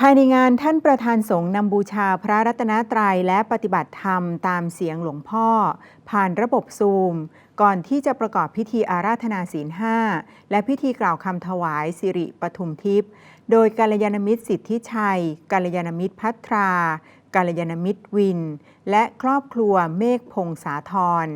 ภายในงานท่านประธานสงฆ์นำบูชาพระรัตนตรัยและปฏิบัติธรรมตามเสียงหลวงพ่อ ผ่านระบบซูม ก่อนที่จะประกอบพิธีอาราธนาศีลห้าและพิธีกล่าวคำถวายสิริปทุมทิพย์โดยกาลยานมิตรสิทธิชัยกาลยานมิตรพัทรากาลยานมิตรวิน และครอบครัวเมฆพงษาธร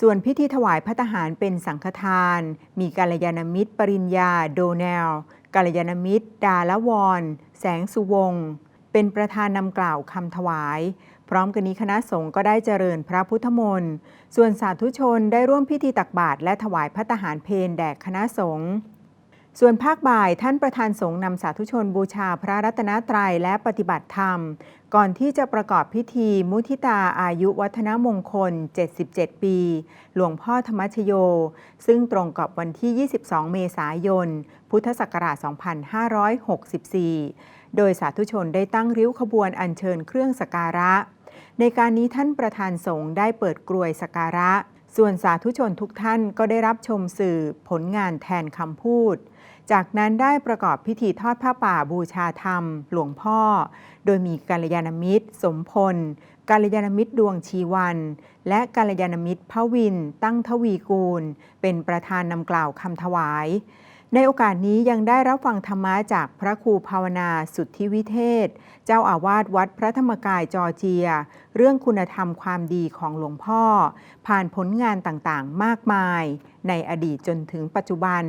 ส่วนพิธีถวายพระทหารเป็นสังฆทาน มีกาลยานมิตรปริญญาโดแนล กัลยาณมิตร ดาละวร แสงสุวงศ์เป็นประธานนำกล่าวคำถวาย พร้อมกันนี้คณะสงฆ์ก็ได้เจริญพระพุทธมนต์ ส่วนสาธุชนได้ร่วมพิธีตักบาตรและถวายพระทหารเพลแด่คณะสงฆ์ ส่วนภาคบ่ายท่านประธานสงฆ์นำสาธุชนบูชาพระรัตนตรัยและปฏิบัติธรรม ก่อนที่จะประกอบพิธีมุทิตาอายุวัฒนมงคล 77 ปี หลวงพ่อธรรมชโย ซึ่งตรงกับวันที่ 22 เมษายน พุทธศักราช 2564 โดยสาธุชนได้ตั้งริ้วขบวนอัญเชิญเครื่องสการะ ในการนี้ท่านประธานสงฆ์ได้เปิดกรวยสการะ ส่วนสาธุชนทุกท่านก็ได้รับชมสื่อผลงานแทนคำพูด จากนั้นได้ประกอบพิธีทอดผ้าป่าบูชาธรรม หลวงพ่อ โดยมีกาลยานมิตร สมพลกาลยานมิตรดวงชีวัน และกาลยานมิตรพระวิน ตั้งทวีกูล เป็นประธานนำกล่าวคำถวาย ในโอกาสนี้ยังได้รับฟังธรรมะจากพระครูภาวนาสุทธิวิเทศ เจ้าอาวาสวัดพระธรรมกายจอเจีย เรื่องคุณธรรมความดีของหลวงพ่อ ผ่านผลงานต่างๆ มากมาย ในอดีตจนถึงปัจจุบัน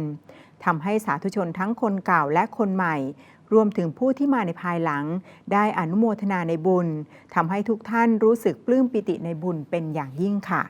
ทำให้สาธุชนทั้งคนเก่าและคนใหม่ รวมถึงผู้ที่มาในภายหลัง ได้อนุโมทนาในบุญทำให้ทุกท่านรู้สึกปลื้มปิติในบุญเป็นอย่างยิ่งค่ะ